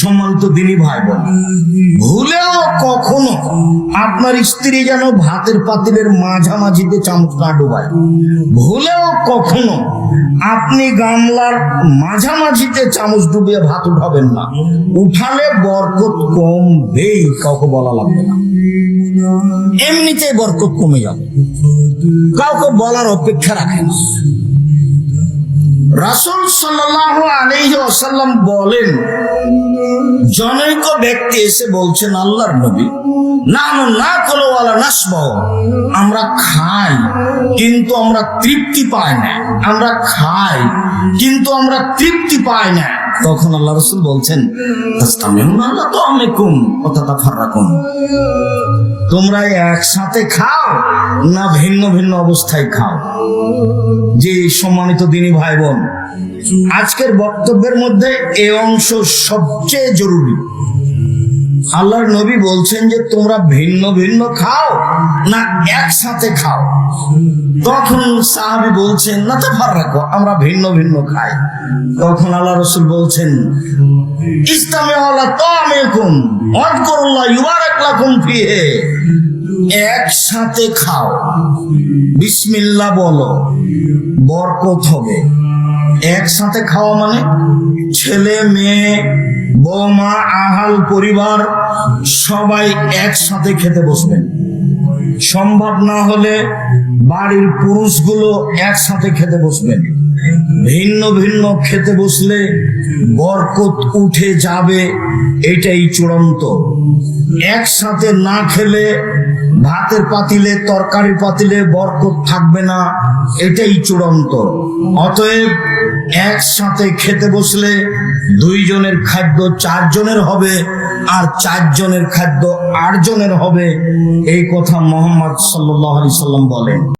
সম্মানিত দিনী ভাই বোন। ভুলেও কখনো আপনার স্ত্রী যেন ভাতের পাতিলের মাঝামাঝিতে চামচ না ডুবায়। ভুলেও কখনো আপনি গামলার মাঝামাঝিতে চামচ ডুবিয়ে ভাত উঠাবেন না। উঠালে বরকত কম কমবেই, কাউকে বলা লাগবে না। এমনিতেই বরকত কমে যাবে। কাউকে বলার অপেক্ষা রাখে না। রাসুল সাল্লাহ আলহি আসাল্লাম বলেন, জনৈক ব্যক্তি এসে বলছেন, আল্লাহর নবী না না কলো ওয়ালা নাসব আমরা খাই, কিন্তু আমরা তৃপ্তি পাই না, আমরা খাই, কিন্তু আমরা তৃপ্তি পাই না। তখন আল্লাহ রসুল বলছেন আল্লাহ তো অর্থাৎ ফাররাকুম তোমরা একসাথে খাও না ভিন্ন ভিন্ন অবস্থায় খাও। যে সম্মানিত দিনী ভাই বোন আজকের বক্তব্যের মধ্যে এ অংশ সবচেয়ে জরুরি। আল্লাহর নবী বলছেন যে, তোমরা ভিন্ন ভিন্ন খাও না একসাথে খাও। তখন সাহাবি বলছেন, না তো ফার রাখো আমরা ভিন্ন ভিন্ন খাই। তখন আল্লাহ রসুল বলছেন, ইসলামে আল্লাহ তো আমি এখন কুম অজকরুল্লাহ ইউবারাক লাকুম ফিহে। একসাথে খাও। বিসমিল্লা বলো, বরকত হবে। একসাথে খাওয়া মানে ছেলে, মেয়ে, বৌমা, আহাল, পরিবার, সবাই একসাথে খেতে বসবেন। সম্ভব না হলে বাড়ির পুরুষগুলো একসাথে খেতে বসবেন। ভিন্ন ভিন্ন খেতে বসলে বরকত উঠে যাবে, এটাই চূড়ান্ত। একসাথে না খেলে ভাতের পাতিলে, তরকারির পাতিলে বরকত থাকবে না, এটাই চূড়ান্ত। অতএব একসাথে খেতে বসলে দুইজনের খাদ্য চারজনের হবে আর চারজনের খাদ্য আটজনের হবে। এই কথা মোহাম্মদ সাল্লাহ সাল্লাম বলেন।